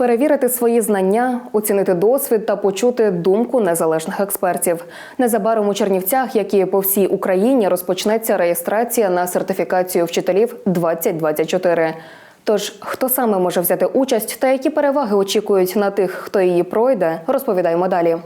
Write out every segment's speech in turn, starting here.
Перевірити свої знання, оцінити досвід та почути думку незалежних експертів. Незабаром у Чернівцях, як і по всій Україні, розпочнеться реєстрація на сертифікацію вчителів 2024. Тож, хто саме може взяти участь та які переваги очікують на тих, хто її пройде, розповідаємо далі.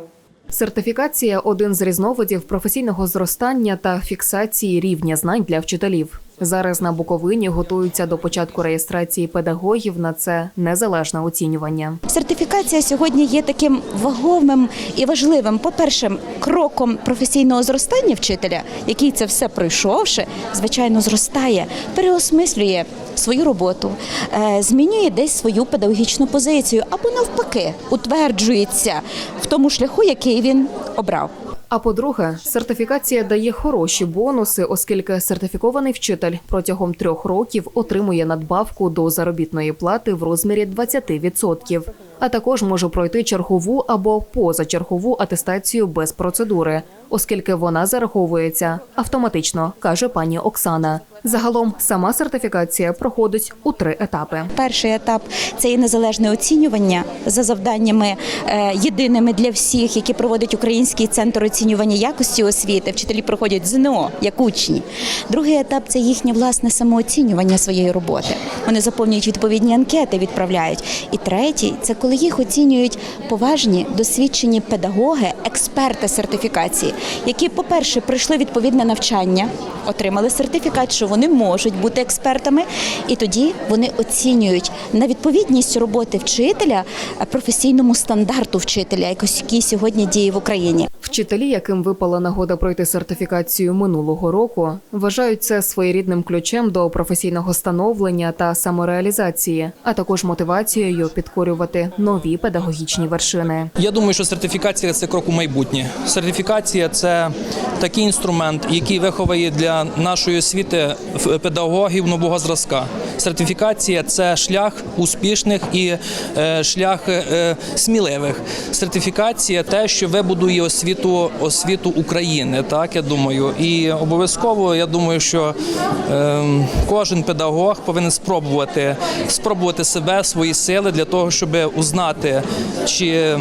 Сертифікація один з різновидів професійного зростання та фіксації рівня знань для вчителів. Зараз на Буковині готуються до початку реєстрації педагогів на це незалежне оцінювання. Сертифікація сьогодні є таким ваговим і важливим, по-перше, кроком професійного зростання вчителя, який це все пройшовши, звичайно, зростає, переосмислює свою роботу, е, змінює десь свою педагогічну позицію або навпаки утверджується в тому шляху, який він обрав. А по-друге, сертифікація дає хороші бонуси, оскільки сертифікований вчитель протягом трьох років отримує надбавку до заробітної плати в розмірі 20%, а також може пройти чергову або позачергову атестацію без процедури, оскільки вона зараховується автоматично, каже пані Оксана. Загалом сама сертифікація проходить у три етапи. Перший етап це є незалежне оцінювання за завданнями е, єдиними для всіх, які проводить Український центр оцінювання якості освіти. Вчителі проходять ЗНО як учні. Другий етап це їхнє власне самооцінювання своєї роботи. Вони заповнюють відповідні анкети, відправляють. І третій це коли їх оцінюють поважні досвідчені педагоги, експерти сертифікації, які, по-перше, пройшли відповідне навчання, отримали сертифікат, що вони можуть бути експертами, і тоді вони оцінюють на відповідність роботи вчителя е, професійному стандарту вчителя, якось який сьогодні діє в Україні. Вчителі, яким випала нагода пройти сертифікацію минулого року, вважають це своєрідним ключем до професійного становлення та самореалізації, а також мотивацією підкорювати нові педагогічні вершини. Я думаю, що сертифікація це крок у майбутнє. Сертифікація це такий інструмент, який виховує для нашої освіти педагогів нового зразка. Сертифікація це шлях успішних і е, шлях е, сміливих. Сертифікація те, що вибудує освіту освіту України. Так я думаю, і обов'язково я думаю, що е, кожен педагог повинен спробувати спробувати себе, свої сили для того, щоб узнати, чи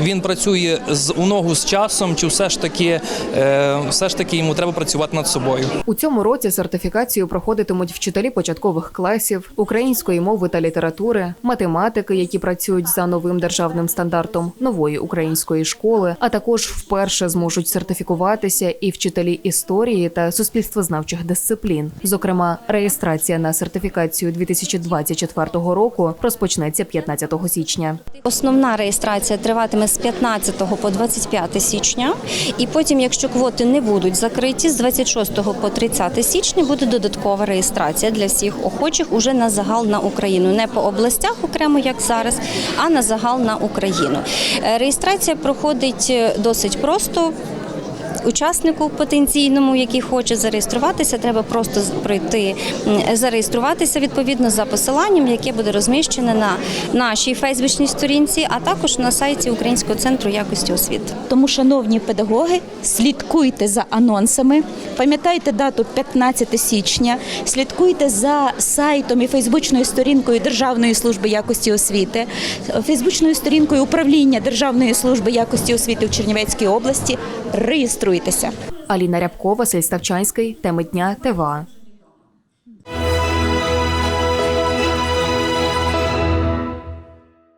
він працює з у ногу з часом, чи все ж таки е, все ж таки йому треба працювати над собою. У цьому році сертифікацію проходитимуть вчителі початкових класів, української мови та літератури, математики, які працюють за новим державним стандартом нової української школи, а також вперше зможуть сертифікуватися і вчителі історії та суспільствознавчих дисциплін. Зокрема, реєстрація на сертифікацію 2024 року розпочнеться 15 січня. Основна реєстрація триватиме з 15 по 25 січня, і потім, якщо квоти не будуть закриті, з 26 по 30 січня буде додаткова реєстрація для всіх охочих уже на загал на Україну, не по областях окремо, як зараз, а на загал на Україну. Е, Реєстрація проходить е, досить просто. Учаснику потенційному, який хоче зареєструватися, треба просто м, зареєструватися відповідно за посиланням, яке буде розміщене на нашій фейсбучній сторінці, а також на сайті Українського центру якості освіти. Тому, шановні педагоги, слідкуйте за анонсами, пам'ятайте дату 15 січня, слідкуйте за сайтом і фейсбучною сторінкою Державної служби якості освіти, фейсбучною сторінкою управління Державної служби якості освіти в Чернівецькій області. Реєструйтеся. Аліна Рябкова, Василь Ставчанський, теми дня ТВА.